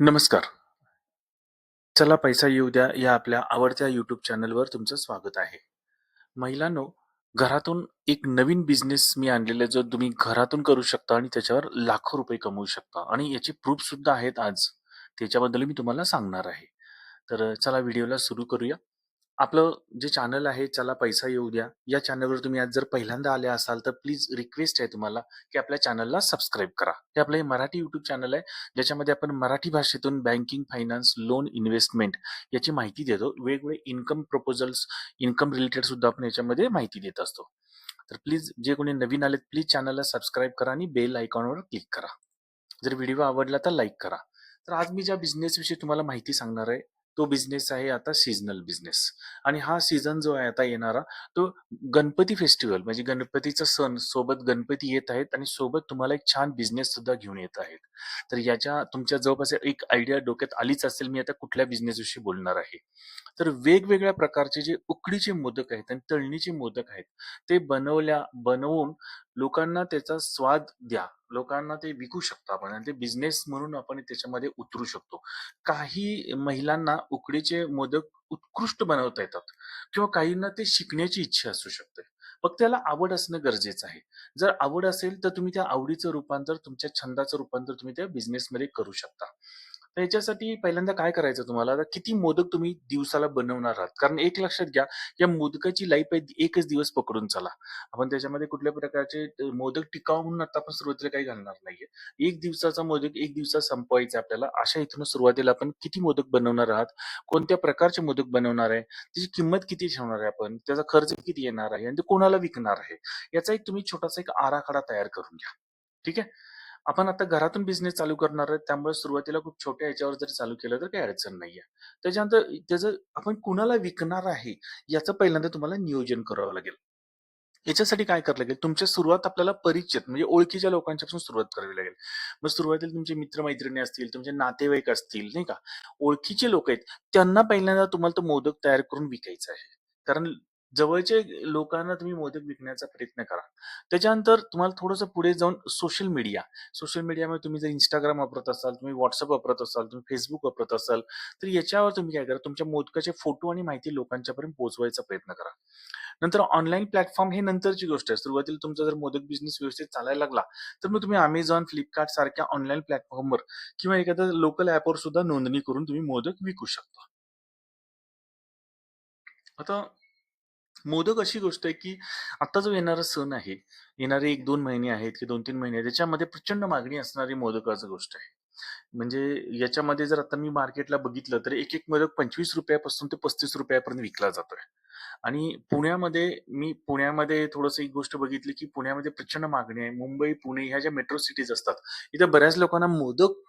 नमस्कार. चला पैसा येऊ द्या या आपल्या आवडत्या YouTube चॅनलवर तुमचं स्वागत आहे. महिलांनो, घरातून एक नवीन बिझनेस मी आणलेला आहे, जो तुम्ही घरातून करू शकता आणि त्याच्यावर लाखो रुपये कमवू शकता आणि याचे प्रूफ सुद्धा आहेत आज. त्याच्याबद्दल मी तुम्हाला सांगणार आहे. तर चला व्हिडिओला सुरू करूया. आपलं जे चॅनल आहे चला पैसा येऊ द्या. या चॅनलवर तुम्ही आज जर पहिल्यांदा आले असाल तर प्लीज रिक्वेस्ट आहे तुम्हाला, की आपल्या चॅनलला सबस्क्राईब करा. हे आपलं हे मराठी YouTube चॅनल आहे, ज्याच्यामध्ये आपण मराठी भाषेतून बँकिंग, फायनान्स, लोन, इन्व्हेस्टमेंट याची माहिती देतो. वेगवेगळे इन्कम प्रपोजल्स, इन्कम रिलेटेड सुद्धा आपण याच्यामध्ये माहिती देत असतो. तर प्लीज जे कोणी नवीन आलेत प्लीज चॅनलला सबस्क्राईब करा आणि बेल आयकॉनवर क्लिक करा. जर व्हिडिओ आवडला तर लाईक करा. तर आज मी ज्या बिझनेसविषयी तुम्हाला माहिती सांगणार आहे, तो बिझनेस आहे आता सीझनल बिझनेस आणि हा सीझन जो आहे आता येणारा, तो गणपती फेस्टिवल म्हणजे गणपतीचा सण सोबत गणपती येत आहेत आणि सोबत तुम्हाला एक छान बिझनेस सुद्धा घेऊन येत आहेत. तर याच्या तुमच्या जवळपास एक आयडिया डोक्यात आलीच असेल, मी आता कुठल्या बिझनेसविषयी बोलणार आहे. तर वेगवेगळ्या प्रकारचे जे उकडीचे मोदक आहेत आणि तळणीचे मोदक आहेत, ते बनवल्या बनवून लोकांना त्याचा स्वाद द्या. लोकांना ते विकू शकतो आपण आणि ते बिझनेस म्हणून आपण त्याच्यामध्ये उतरू शकतो. काही महिलांना उकडीचे मोदक उत्कृष्ट बनवता येतात किंवा काहींना ते शिकण्याची इच्छा असू शकते. फक्त त्याला आवड असणं गरजेचं आहे. जर आवड असेल तर तुम्ही त्या आवडीचं रूपांतर, तुमच्या छंदाचं रूपांतर तुम्ही त्या बिझनेसमध्ये करू शकता. तर याच्यासाठी पहिल्यांदा काय करायचं तुम्हाला, आता किती मोदक तुम्ही दिवसाला बनवणार आहात? कारण एक लक्षात घ्या, या मोदकाची लाईफ आहे एकच दिवस पकडून चला. आपण त्याच्यामध्ये कुठल्या प्रकारचे अ, मोदक टिकाव म्हणून आता आपण सुरुवातीला काही घालणार नाहीये. एक दिवसाचा मोदक एक दिवसात संपवायचा आपल्याला. अशा इथून सुरुवातीला आपण किती मोदक बनवणार आहात? कोणत्या प्रकारचे मोदक बनवणार आहे? त्याची किंमत किती ठेवणार आहे आपण? त्याचा खर्च किती येणार आहे? आणि ते कोणाला विकणार आहे? याचा एक तुम्ही छोटासा एक आराखडा तयार करून घ्या. ठीक आहे? आपण आता घरातून बिझनेस चालू करणार आहे, त्यामुळे सुरुवातीला खूप छोट्या याच्यावर जरी चालू केलं तर काही अडचण नाहीये. त्याच्यानंतर त्याचं आपण कुणाला विकणार आहे, याचं पहिल्यांदा तुम्हाला नियोजन करावं लागेल. याच्यासाठी काय करावं लागेल, तुमच्या सुरुवात आपल्याला परिचित म्हणजे ओळखीच्या लोकांच्यापासून सुरुवात करावी लागेल. मग सुरुवातीला तुमचे मित्र-मैत्रिणी असतील, तुमचे नातेवाईक असतील, नाही का? ओळखीचे लोक आहेत, त्यांना पहिल्यांदा तुम्हाला तो मोदक तयार करून विकायचा आहे. कारण जवळचे लोकांना तुम्ही मोदक विकण्याचा प्रयत्न करा. त्याच्यानंतर तुम्हाला थोडंसं पुढे जाऊन सोशल मीडिया. सोशल मीडियामध्ये तुम्ही जर Instagram वापरत असाल, तुम्ही WhatsApp वापरत असाल, तुम्ही Facebook वापरत असाल, तर याच्यावर तुम्ही काय करा, तुमच्या मोदकाचे फोटो आणि माहिती लोकांच्यापर्यंत पोहोचवायचा प्रयत्न करा. नंतर ऑनलाईन प्लॅटफॉर्म हे नंतरची गोष्ट आहे. सुरुवातीला तुमचा जर मोदक बिझनेस व्यवस्थित चालायला लागला, तर मग तुम्ही Amazon, Flipkart सारख्या ऑनलाईन प्लॅटफॉर्मवर किंवा एखाद्या लोकल ॲपवर सुद्धा नोंदणी करून तुम्ही मोदक विकू शकता. आता मोदक अशी गोष्ट आहे, की आता जो येणारा सण आहे, येणारे 1-2 महिने आहेत की 2-3 महिने आहेत, त्याच्यामध्ये प्रचंड मागणी असणारी मोदकाची गोष्ट आहे. म्हणजे याच्यामध्ये जर आता मी मार्केटला बघितलं, तर एक-एक मोदक पंचवीस रुपयापासून ते पस्तीस रुपयापर्यंत विकला जातोय. आणि पुण्यामध्ये मी पुण्यामध्ये थोडस एक गोष्ट बघितली, की पुण्यामध्ये प्रचंड मागणी आहे. मुंबई, पुणे ह्या ज्या मेट्रो सिटीज असतात, इथे बऱ्याच लोकांना मोदक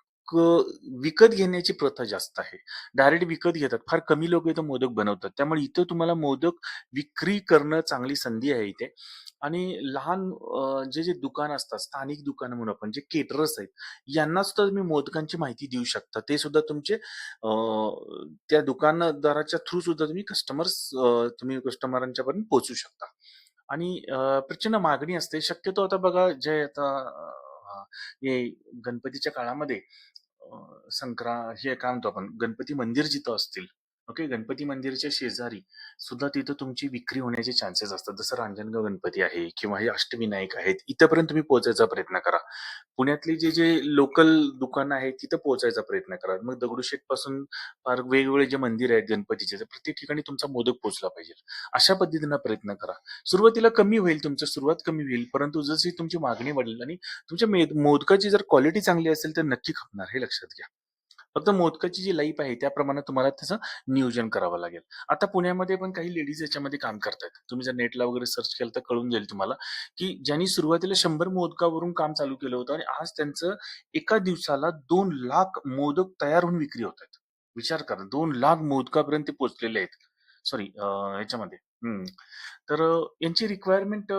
विकत घेण्याची प्रथा जास्त आहे. डायरेक्ट विकत घेतात. फार कमी लोक इथं मोदक बनवतात. त्यामुळे इथं तुम्हाला मोदक विक्री करणं चांगली संधी आहे इथे. आणि लहान जे, जे दुकान असतात, स्थानिक दुकान म्हणून आपण, जे केटरर्स आहेत, यांना सुद्धा तुम्ही मोदकांची माहिती देऊ शकता. ते सुद्धा तुमचे त्या दुकानदाराच्या थ्रू सुद्धा तुम्ही कस्टमर्स तुम्ही तुम्ही कस्टमरांच्यापर्यंत पोहोचू शकता. आणि प्रचंड मागणी असते. शक्यतो आता बघा जे आता हे गणपतीच्या काळामध्ये संक्रा हे काय म्हणतो आपण गणपती मंदिर जिथं असतील, ओके. गणपती मंदिरच्या शेजारी सुद्धा तिथं तुमची विक्री होण्याचे चान्सेस असतात. जसं रांजणगाव गणपती आहे किंवा हे अष्टविनायक आहेत. इथपर्यंत तुम्ही पोहोचायचा प्रयत्न करा. पुण्यातली जे, जे लोकल दुकानं आहेत, तिथं पोहोचायचा प्रयत्न करा. मग दगडूशेठपासून फार वेगवेगळे जे मंदिर आहेत गणपतीचे, तर प्रत्येक ठिकाणी तुमचा मोदक पोहोचला पाहिजे. अशा पद्धतीनं प्रयत्न करा. सुरुवातीला कमी होईल, तुमचं सुरुवात कमी होईल, परंतु जशी तुमची मागणी वाढेल आणि तुमच्या मोदकाची जर क्वालिटी चांगली असेल, तर नक्की खपणार हे लक्षात घ्या. फक्त मोदकाची जी लाईफ आहे, त्याप्रमाणे तुम्हाला त्याचं नियोजन करावं लागेल. आता पुण्यामध्ये पण काही लेडीज याच्यामध्ये काम करतात तुम्ही जर नेटला वगैरे सर्च केलं तर कळून जाईल तुम्हाला, की ज्यांनी सुरुवातीला शंभर मोदकावरून काम चालू केलं होतं आणि आज त्यांचं एका दिवसाला दोन लाख मोदक तयार होऊन विक्री होत आहेत. विचार करा दोन लाख मोदकापर्यंत ते पोहोचलेले आहेत. सॉरी याच्यामध्ये हं. तर अ, यांची रिक्वायरमेंट अ,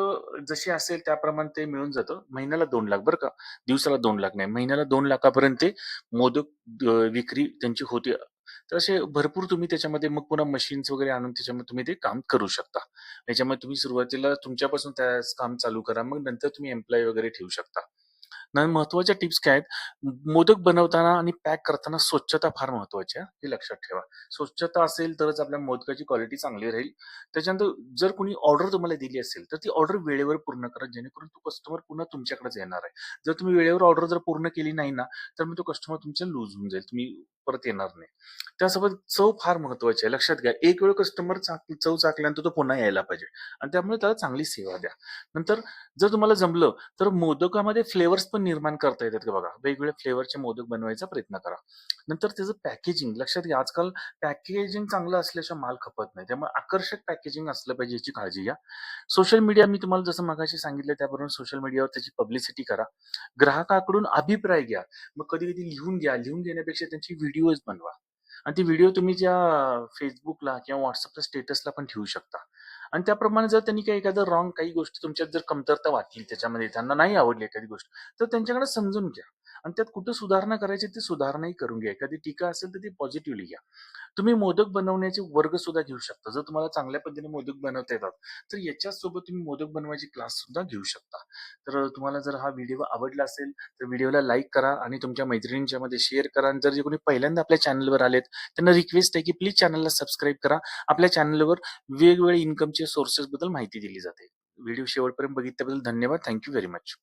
जशी असेल त्याप्रमाणे ते मिळून जातं. महिन्याला दोन लाख बरं का. दिवसाला दोन लाख नाही. महिन्याला दोन लाखापर्यंत ते मोदक अ, विक्री त्यांची होते. तर असे भरपूर तुम्ही त्याच्यामध्ये मग पुन्हा मशीन्स वगैरे आणून त्याच्यामध्ये तुम्ही ते काम करू शकता. याच्यामध्ये तुम्ही सुरुवातीला तुमच्यापासून त्या काम चालू करा. मग नंतर तुम्ही एम्प्लॉयी वगैरे ठेवू शकता. आणि महत्त्वाच्या टिप्स काय आहेत? मोदक बनवताना आणि पॅक करताना स्वच्छता फार महत्त्वाची आहे, हे लक्षात ठेवा. स्वच्छता असेल तरच आपल्या मोदकाची क्वालिटी चांगली राहील. त्याच्यानंतर जर कोणी ऑर्डर तुम्हाला दिली असेल, तर ती ऑर्डर वेळेवर पूर्ण करा, जेणेकरून तो कस्टमर पुन्हा तुमच्याकडेच येणार आहे. जर तुम्ही वेळेवर ऑर्डर जर पूर्ण केली नाही ना, तर मग तो कस्टमर तुमचा लूज होऊन जाईल. तुम्ही परत येणार नाही. त्यासोबत चव फार महत्त्वाची आहे. लक्षात घ्या, एक वेळ कस्टमर चाक चव चाकल्यानंतर तो पुन्हा यायला पाहिजे आणि त्यामुळे त्याला चांगली सेवा द्या. नंतर जर तुम्हाला जमलं, तर मोदकामध्ये फ्लेवर्स पण निर्माण करता येतात का बघा. वेगवेगळ्या फ्लेवरचे मोदक बनवायचा प्रयत्न करा. नंतर त्याचं पॅकेजिंग लक्षात घ्या, आजकाल पॅकेजिंग चांगलं असल्याशिवाय माल खपत नाही. त्यामुळे आकर्षक पॅकेजिंग असलं पाहिजे याची काळजी घ्या. सोशल मीडिया मी तुम्हाला जसं मगाशी सांगितलं त्याबरोबर सोशल मीडियावर त्याची पब्लिसिटी करा. ग्राहकाकडून अभिप्राय घ्या. मग कधी-कधी लिहून घ्या. लिहून घेण्यापेक्षा त्यांची व्हिडिओज बनवा. आणि ती व्हिडिओ तुम्ही ज्या फेसबुकला किंवा व्हॉट्सअपच्या स्टेटसला पण ठेवू शकता. आणि त्याप्रमाणे जर त्यांनी काही एखादं रॉंग काही गोष्टी तुमच्यात जर कमतरता वाटली त्याच्यामध्ये, त्यांना नाही आवडली एखादी गोष्ट, तर त्यांच्याकडे समजून घ्या. आणि त्यात कुठं सुधारणा करायची ती सुधारणाही करून घ्या. एखादी टीका असेल तर ती पॉझिटिव्हली घ्या. तुम्ही मोदक बनवण्याचे वर्ग सुद्धा घेऊ शकता. जर तुम्हाला चांगल्या पद्धतीने मोदक बनवता येतात, तर याच्यासोबत तुम्ही मोदक बनवायचे क्लास सुद्धा घेऊ शकता. तर तुम्हाला जर हा व्हिडिओ आवडला असेल, तर व्हिडिओला लाईक करा आणि तुमच्या मैत्रिणींच्यामध्ये शेअर करा आणि जर जे कोणी पहिल्यांदा आपल्या चॅनलवर आलेत, त्यांना रिक्वेस्ट आहे की प्लीज चॅनलला सबस्क्राईब करा. आपल्या चॅनलवर वेगवेगळे इन्कमचे सोर्सेसबद्दल माहिती दिली जाते. व्हिडिओ शेवटपर्यंत बघितल्याबद्दल धन्यवाद. Thank you very much.